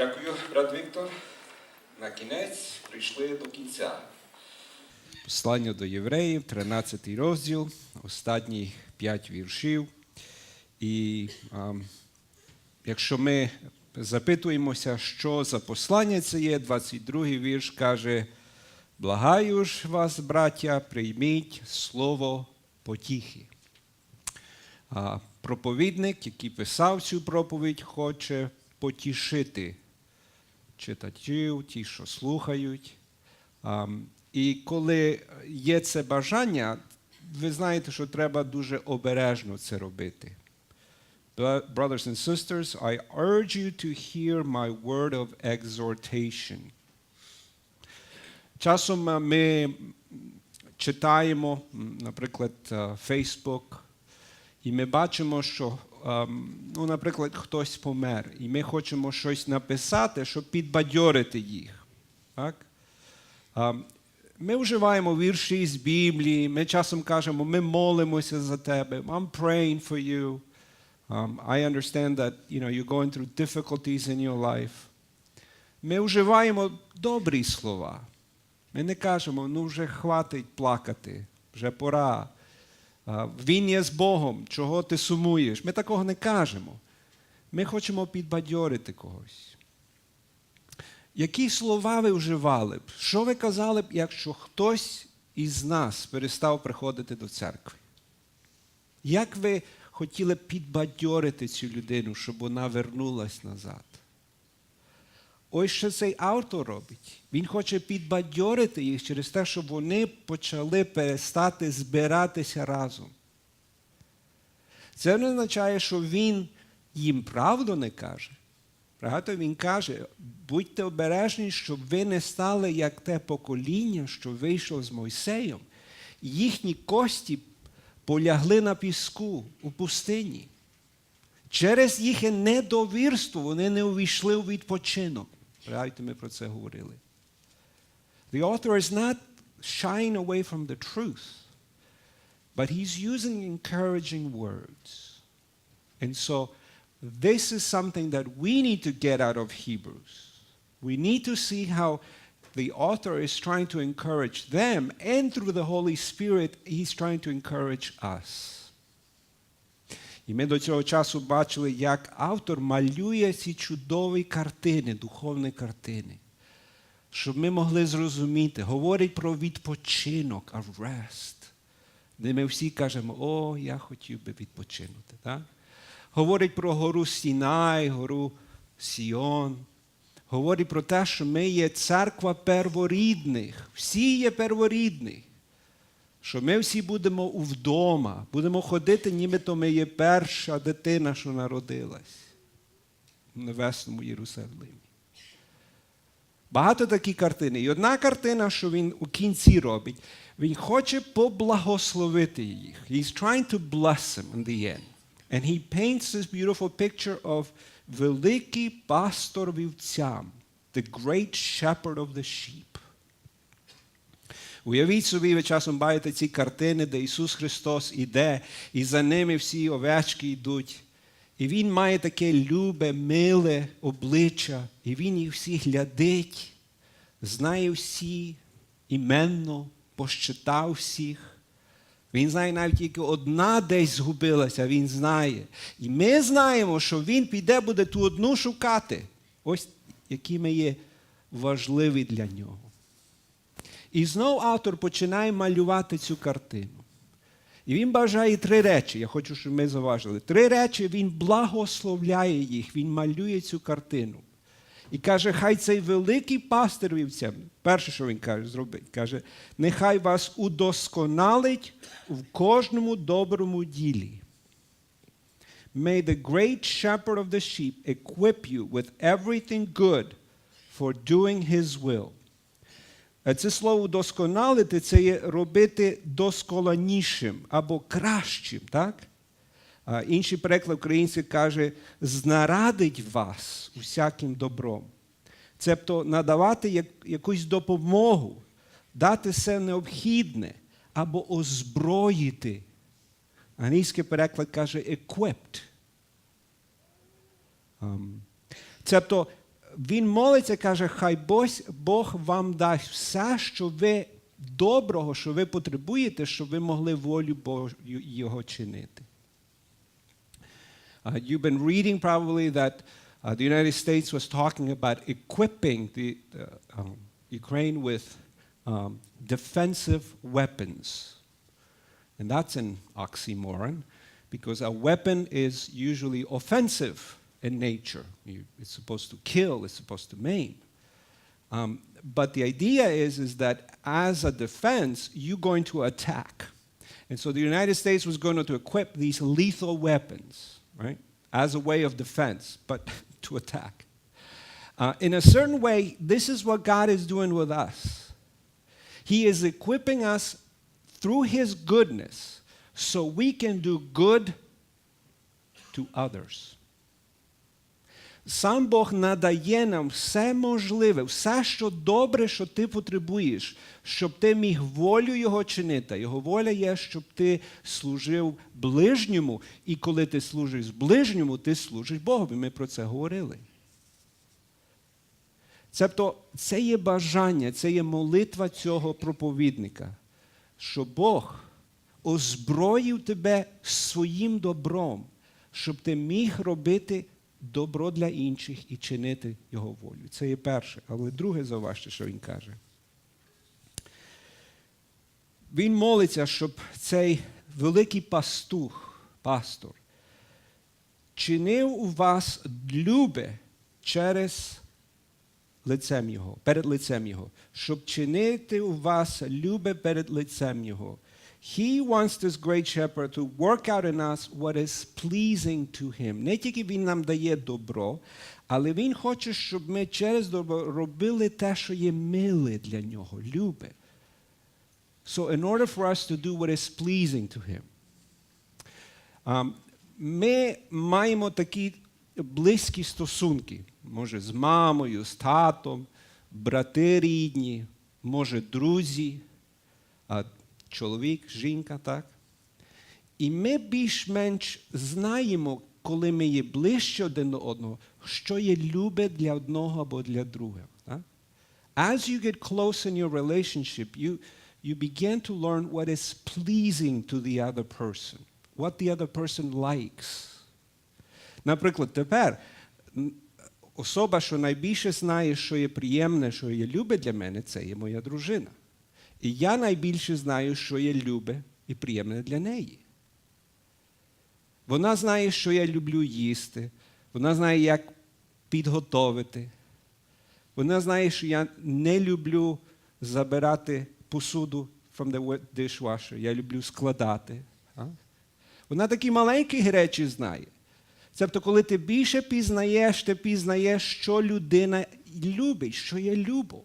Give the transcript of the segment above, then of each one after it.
Дякую, брат Віктор. На кінець прийшли до кінця. Послання до євреїв, 13 розділ, останні 5 віршів. І а, якщо ми запитуємося, що за послання це є, 22 вірш каже: Благаю ж вас, браття, прийміть слово потіхи. А проповідник, який писав цю проповідь, хоче потішити читачів, ті, що слухають. І коли є це бажання, ви знаєте, що треба дуже обережно це робити. Brothers and sisters, I urge you to hear my word of exhortation. Часом е, ми читаємо, наприклад, е, Facebook, і ми бачимо, що, ну, наприклад, хтось помер, і ми хочемо щось написати, щоб підбадьорити їх. Так? Ем, Ми вживаємо вірші з Біблії, ми часом кажемо, ми молимося за тебе. I'm praying for you. Um, I understand that you know, you're going through difficulties in your life. Ми вживаємо добрі слова. Ми не кажемо, ну вже хватить плакати, вже пора. Він є з Богом, чого ти сумуєш. Ми такого не кажемо. Ми хочемо підбадьорити когось. Які слова ви вживали б? Що ви казали б, якщо хтось із нас перестав приходити до церкви? Як ви хотіли підбадьорити цю людину, щоб вона вернулась назад? Ось що цей автор робить. Він хоче підбадьорити їх через те, щоб вони почали перестати збиратися разом. Це не означає, що він їм правду не каже. Правда, він каже, будьте обережні, щоб ви не стали як те покоління, що вийшло з Мойсеєм. Їхні кості полягли на піску у пустині. Через їхнє недовірство вони не увійшли у відпочинок. Пригадайте, ми про це говорили. The author is not shying away from the truth, but he's using encouraging words. And so, this is something that we need to get out of Hebrews. We need to see how the author is trying to encourage them, and through the Holy Spirit, he's trying to encourage us. І ми до цього часу бачили, як автор малює ці чудові картини, духовні картини, щоб ми могли зрозуміти, говорить про відпочинок, а де ми всі кажемо, о, я хотів би відпочинути. Так? Говорить про гору Сінай, гору Сіон. Говорить про те, що ми є церква перворідних, всі є перворідні що ми всі будемо вдома, будемо ходити, нібито ми є перша дитина, що народилась в Небесному Єрусалимі. Багато такі картини. І одна картина, що він у кінці робить, він хоче поблагословити їх. He's trying to bless them in the end. And he paints this beautiful picture of великий пастор вівцям, the great shepherd of the sheep. Уявіть собі, ви часом бачите ці картини, де Ісус Христос іде, і за ними всі овечки йдуть. І Він має таке любе, миле обличчя, і Він їх всі глядить, знає всі, іменно, пощитав всіх. Він знає навіть тільки одна десь згубилася, він знає. І ми знаємо, що він піде буде ту одну шукати. Ось які ми є важливі для нього. І знову автор починає малювати цю картину. І він бажає три речі. Я хочу, щоб ми заважили. Три речі він благословляє їх, він малює цю картину. І каже, хай цей великий пастир вівцям, перше, що він каже, зробить, каже, нехай вас удосконалить в кожному доброму ділі. May the great shepherd of the sheep equip you with everything good for doing his will. Е, Це слово досконалити це є робити досконалішим або кращим. так? Інший переклад український каже, знарадить вас усяким добром. Цебто надавати якусь допомогу, дати все необхідне або озброїти. Англійський переклад каже equipped. Um, Цебто він молиться, каже, хай Бось- Бог вам дасть все, що ви доброго, що ви потребуєте, щоб ви могли волю Божу його чинити. Uh, you've been reading probably that uh, the United States was talking about equipping the, uh, um, Ukraine with um, defensive weapons. And that's an oxymoron because a weapon is usually offensive in nature. You, it's supposed to kill, it's supposed to maim. Um, but the idea is, is that as a defense, you're going to attack. And so the United States was going to equip these lethal weapons, right, as a way of defense, but to attack. Uh, in a certain way, this is what God is doing with us. He is equipping us through His goodness so we can do good to others. Сам Бог надає нам все можливе, все, що добре, що ти потребуєш, щоб ти міг волю Його чинити. Його воля є, щоб ти служив ближньому, і коли ти служиш ближньому, ти служиш Богові. Ми про це говорили. Тобто це є бажання, це є молитва цього проповідника, що Бог озброїв тебе своїм добром, щоб ти міг робити добро для інших і чинити його волю. Це є перше. Але друге, зауважте, що він каже. Він молиться, щоб цей великий пастух, пастор, чинив у вас любе через лицем Його, перед лицем Його, щоб чинити у вас любе перед лицем Його. He wants this great shepherd to work out in us what is pleasing to him. Не тільки він нам дає добро, але він хоче, щоб ми через добро робили те, що є миле для нього, любе. So in order for us to do what is pleasing to him. Um, ми маємо такі близькі стосунки, може, з мамою, з татом, брати рідні, може, друзі, чоловік, жінка, так? І ми більш-менш знаємо, коли ми є ближче один до одного, що є любе для одного або для другого. Так? As you get close in your relationship, you, you begin to learn what is pleasing to the other person, what the other person likes. Наприклад, тепер особа, що найбільше знає, що є приємне, що є любе для мене, це є моя дружина. І я найбільше знаю, що є любе і приємне для неї. Вона знає, що я люблю їсти, вона знає, як підготовити. Вона знає, що я не люблю забирати посуду from the dishwasher, я люблю складати. Вона такі маленькі речі знає. Тобто, коли ти більше пізнаєш, ти пізнаєш, що людина любить, що є любов.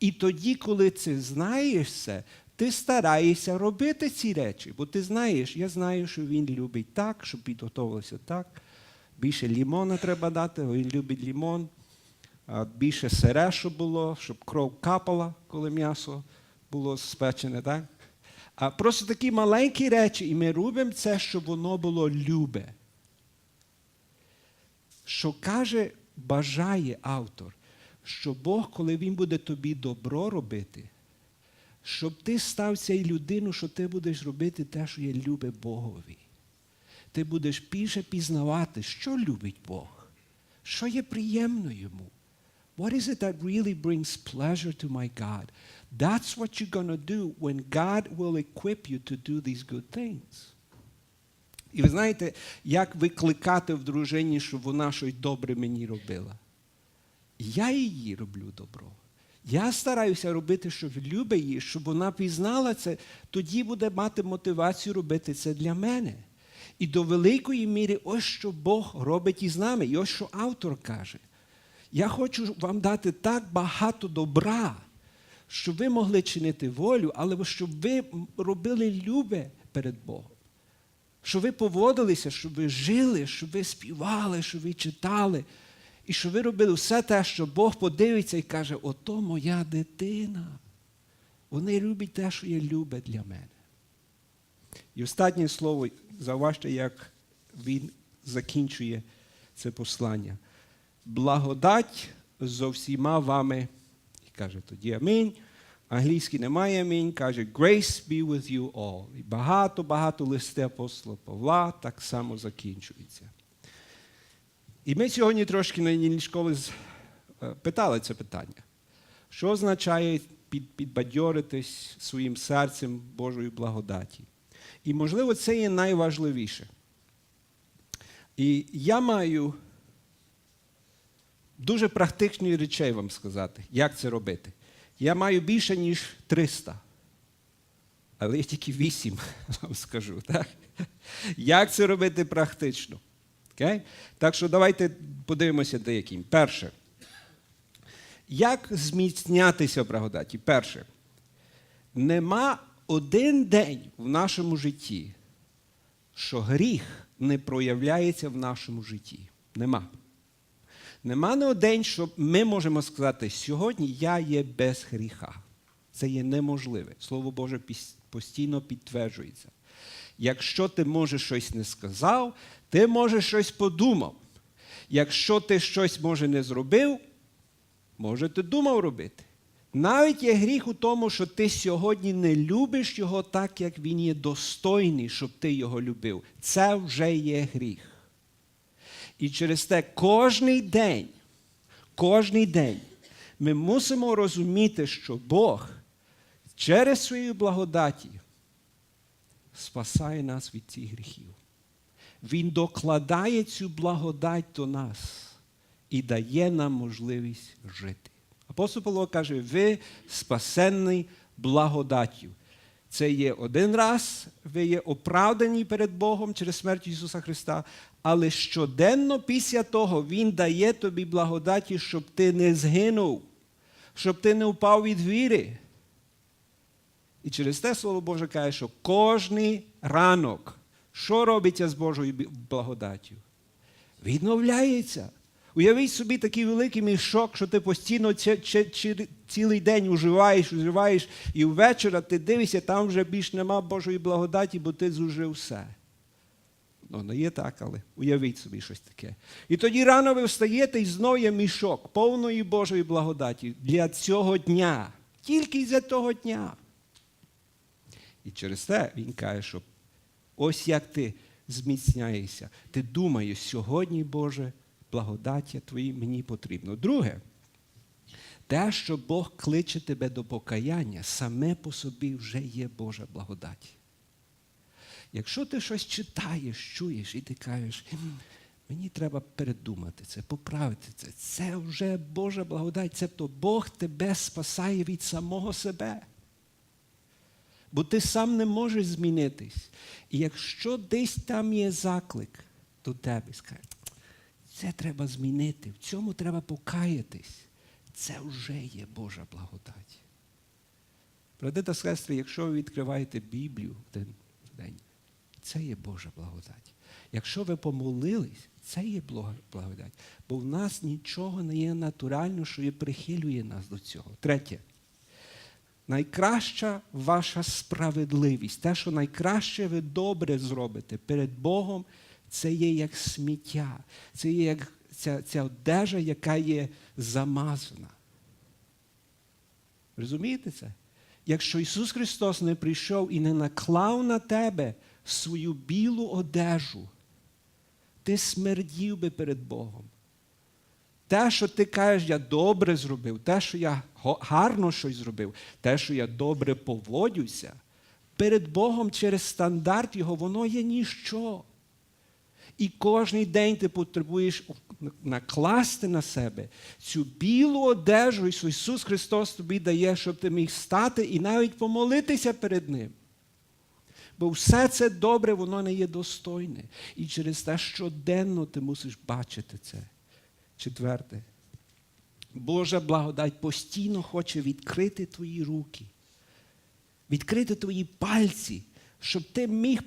І тоді, коли ти знаєш це, ти стараєшся робити ці речі, бо ти знаєш, я знаю, що він любить так, щоб підготовилося так. Більше лімона треба дати, він любить лімон. Більше сире, щоб було, щоб кров капала, коли м'ясо було спечене, так? А просто такі маленькі речі, і ми робимо це, щоб воно було любе. Що каже, бажає автор, що Бог, коли Він буде тобі добро робити, щоб ти став цією людиною, що ти будеш робити те, що є любе Богові. Ти будеш більше пізнавати, що любить Бог, що є приємно йому. What is it that really brings pleasure to my God? That's what you're going to do when God will equip you to do these good things. І ви знаєте, як викликати в дружині, щоб вона щось добре мені робила? Я її роблю добро. Я стараюся робити, що любить її, щоб вона пізнала це, тоді буде мати мотивацію робити це для мене. І до великої міри, ось що Бог робить із нами, і ось що автор каже. Я хочу вам дати так багато добра, щоб ви могли чинити волю, але щоб ви робили любе перед Богом. Щоб ви поводилися, щоб ви жили, щоб ви співали, щоб ви читали. І щоб ви робили все те, що Бог подивиться і каже, ото моя дитина. Вони люблять те, що є любе для мене. І останнє слово, зауважте, як він закінчує це послання. благодать зо всіма вами. І каже тоді амінь. Англійський немає амінь, каже Grace be with you all. І багато-багато листи апостола Павла так само закінчується. І ми сьогодні трошки на недільній школі е, питали це питання. Що означає підбадьоритись своїм серцем Божої благодаті? І, можливо, це є найважливіше. І я маю дуже практичні речей вам сказати, як це робити. Я маю більше, ніж 300. Але я тільки 8 вам скажу. Так? Як це робити практично? Окей? Так що давайте подивимося деяким. Перше. Як зміцнятися в благодаті? Перше. Нема один день в нашому житті, що гріх не проявляється в нашому житті. Нема. Нема не один, що ми можемо сказати, сьогодні я є без гріха. Це є неможливе. Слово Боже постійно підтверджується. Якщо ти може щось не сказав, ти може щось подумав. Якщо ти щось може не зробив, може ти думав робити. Навіть є гріх у тому, що ти сьогодні не любиш його так, як він є достойний, щоб ти його любив. Це вже є гріх. І через те кожний день, кожний день ми мусимо розуміти, що Бог через свою благодаті спасає нас від цих гріхів. Він докладає цю благодать до нас і дає нам можливість жити. Апостол Павло каже, ви спасенний благодаттю. Це є один раз, ви є оправдані перед Богом через смерть Ісуса Христа, але щоденно після того Він дає тобі благодаті, щоб ти не згинув, щоб ти не впав від віри. І через те Слово Боже каже, що кожний ранок, що робиться з Божою благодаттю? Відновляється. Уявіть собі такий великий мішок, що ти постійно ці- ці- ці- цілий день уживаєш, уживаєш, і ввечері ти дивишся, там вже більш нема Божої благодаті, бо ти зужив все. Ну, не є так, але уявіть собі щось таке. І тоді рано ви встаєте і знову є мішок повної Божої благодаті для цього дня. Тільки для того дня. І через те він каже, що ось як ти зміцняєшся. Ти думаєш, сьогодні, Боже, благодаття твої мені потрібно. Друге, те, що Бог кличе тебе до покаяння, саме по собі вже є Божа благодать. Якщо ти щось читаєш, чуєш, і ти кажеш, мені треба передумати це, поправити це, це вже Божа благодать, тобто Бог тебе спасає від самого себе. Бо ти сам не можеш змінитись. І якщо десь там є заклик до тебе, скаже, це треба змінити, в цьому треба покаятись. Це вже є Божа благодать. Брати та сестри, якщо ви відкриваєте Біблію день, день, це є Божа благодать. Якщо ви помолились, це є благодать. Бо в нас нічого не є натурально, що і прихилює нас до цього. Третє. Найкраща ваша справедливість, те, що найкраще ви добре зробите перед Богом, це є як сміття, це є як ця, ця одежа, яка є замазана. Розумієте це? Якщо Ісус Христос не прийшов і не наклав на тебе свою білу одежу, ти смердів би перед Богом. Те, що ти кажеш, я добре зробив, те, що я гарно щось зробив, те, що я добре поводюся, перед Богом через стандарт Його, воно є ніщо. І кожен день ти потребуєш накласти на себе цю білу одежу, що Ісус Христос тобі дає, щоб ти міг стати і навіть помолитися перед Ним. Бо все це добре, воно не є достойне. І через те щоденно ти мусиш бачити це. Четверте. Божа благодать постійно хоче відкрити твої руки, відкрити твої пальці, щоб ти міг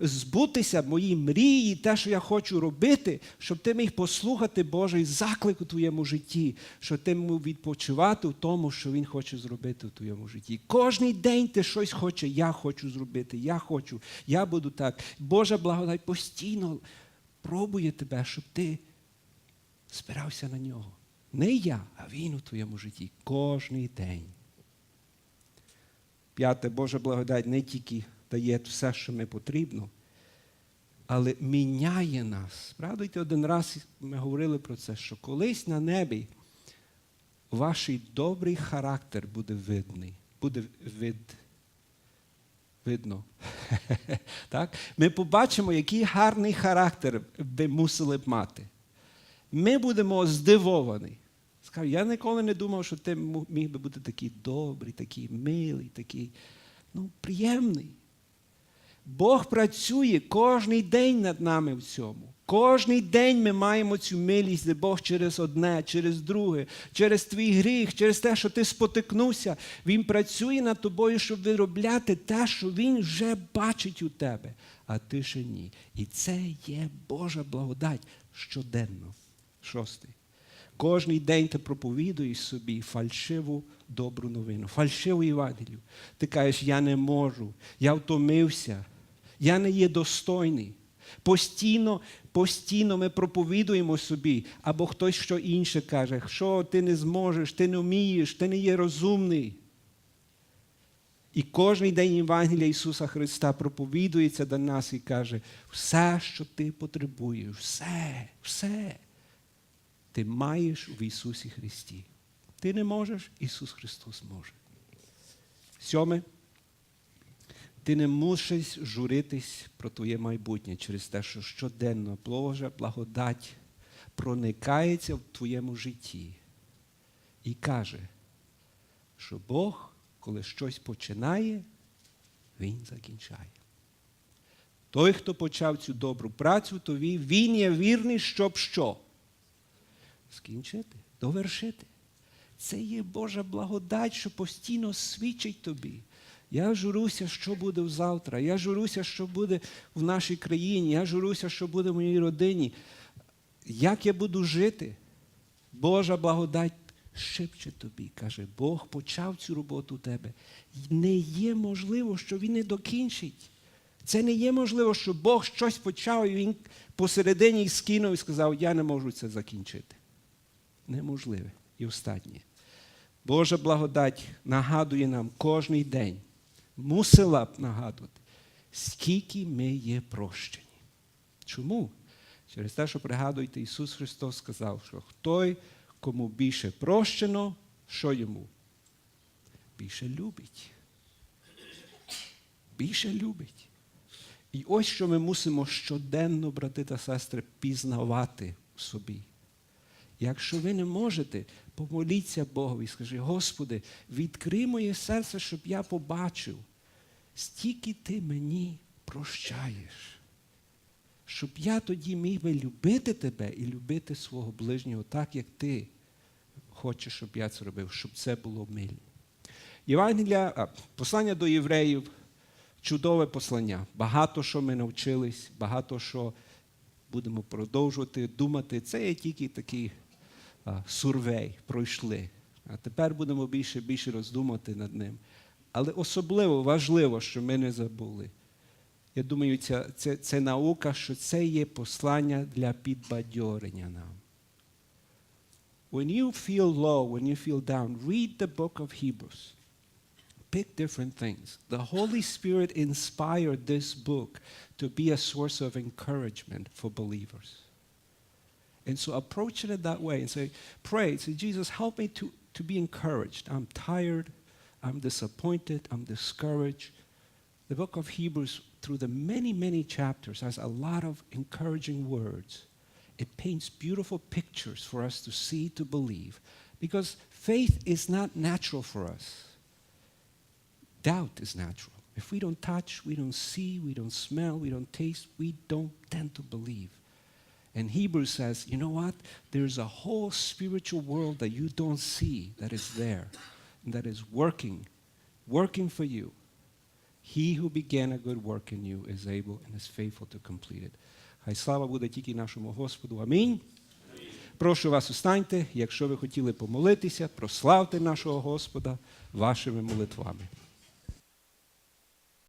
збутися мої мрії, те, що я хочу робити, щоб ти міг послухати Божий заклик у твоєму житті, щоб ти міг відпочивати в тому, що Він хоче зробити в твоєму житті. Кожний день ти щось хоче, я хочу зробити, я хочу, я буду так. Божа благодать постійно пробує тебе, щоб ти спирався на нього. Не я, а він у твоєму житті кожний день. П'яте, Божа благодать не тільки дає все, що ми потрібно, але міняє нас. Згадуйте, один раз ми говорили про це, що колись на небі ваш добрий характер буде видний, буде вид, видно. так? Ми побачимо, який гарний характер ви мусили б мати. Ми будемо здивовані. Скажу, я ніколи не думав, що ти міг би бути такий добрий, такий милий, такий ну, приємний. Бог працює кожний день над нами в цьому. Кожний день ми маємо цю милість, де Бог через одне, через друге, через твій гріх, через те, що ти спотикнувся. Він працює над тобою, щоб виробляти те, що Він вже бачить у тебе, а ти ще ні. І це є Божа благодать щоденно. Шостий. Кожний день ти проповідуєш собі фальшиву добру новину, фальшиву Євангелію. Ти кажеш, я не можу, я втомився, я не є достойний. Постійно, постійно ми проповідуємо собі, або хтось що інше каже, що ти не зможеш, ти не вмієш, ти не є розумний. І кожен день Євангелія Ісуса Христа проповідується до нас і каже, все, що ти потребуєш, все, все ти маєш в Ісусі Христі. Ти не можеш, Ісус Христос може. Сьоме, ти не мусиш журитись про твоє майбутнє через те, що щоденно Божа благодать проникається в твоєму житті і каже, що Бог, коли щось починає, Він закінчає. Той, хто почав цю добру працю, то він є вірний, щоб що? Скінчити, довершити. Це є Божа благодать, що постійно свідчить тобі. Я журуся, що буде завтра. Я журуся, що буде в нашій країні. Я журуся, що буде в моїй родині. Як я буду жити? Божа благодать шепче тобі. Каже, Бог почав цю роботу у тебе. Не є можливо, що Він не докінчить. Це не є можливо, що Бог щось почав, і Він посередині скинув і сказав, я не можу це закінчити неможливе. І останнє. Божа благодать нагадує нам кожний день, мусила б нагадувати, скільки ми є прощені. Чому? Через те, що пригадуєте, Ісус Христос сказав, що той, кому більше прощено, що йому? Більше любить. Більше любить. І ось що ми мусимо щоденно, брати та сестри, пізнавати в собі. Якщо ви не можете, помоліться Богові і скажи, Господи, відкрий моє серце, щоб я побачив, стільки ти мені прощаєш, щоб я тоді міг би любити тебе і любити свого ближнього так, як ти хочеш, щоб я це робив, щоб це було мило. Євангелія, а, послання до євреїв чудове послання. Багато що ми навчились, багато що будемо продовжувати думати. Це є тільки такий сурвей, пройшли. А тепер будемо більше і більше роздумати над ним. Але особливо важливо, що ми не забули. Я думаю, ця, це, це наука, що це є послання для підбадьорення нам. When you feel low, when you feel down, read the book of Hebrews. Pick different things. The Holy Spirit inspired this book to be a source of encouragement for believers. And so approach it that way and say, pray, say, Jesus, help me to, to be encouraged. I'm tired, I'm disappointed, I'm discouraged. The book of Hebrews, through the many, many chapters, has a lot of encouraging words. It paints beautiful pictures for us to see, to believe. Because faith is not natural for us. Doubt is natural. If we don't touch, we don't see, we don't smell, we don't taste, we don't tend to believe. And Hebrews says, you know what? There's a whole spiritual world that you don't see that is there and that is working, working for you. He who began a good work in you is able and is faithful to complete it. Хай слава буде тільки нашому Господу. Амінь. Прошу вас, устаньте, якщо ви хотіли помолитися, прославте нашого Господа вашими молитвами.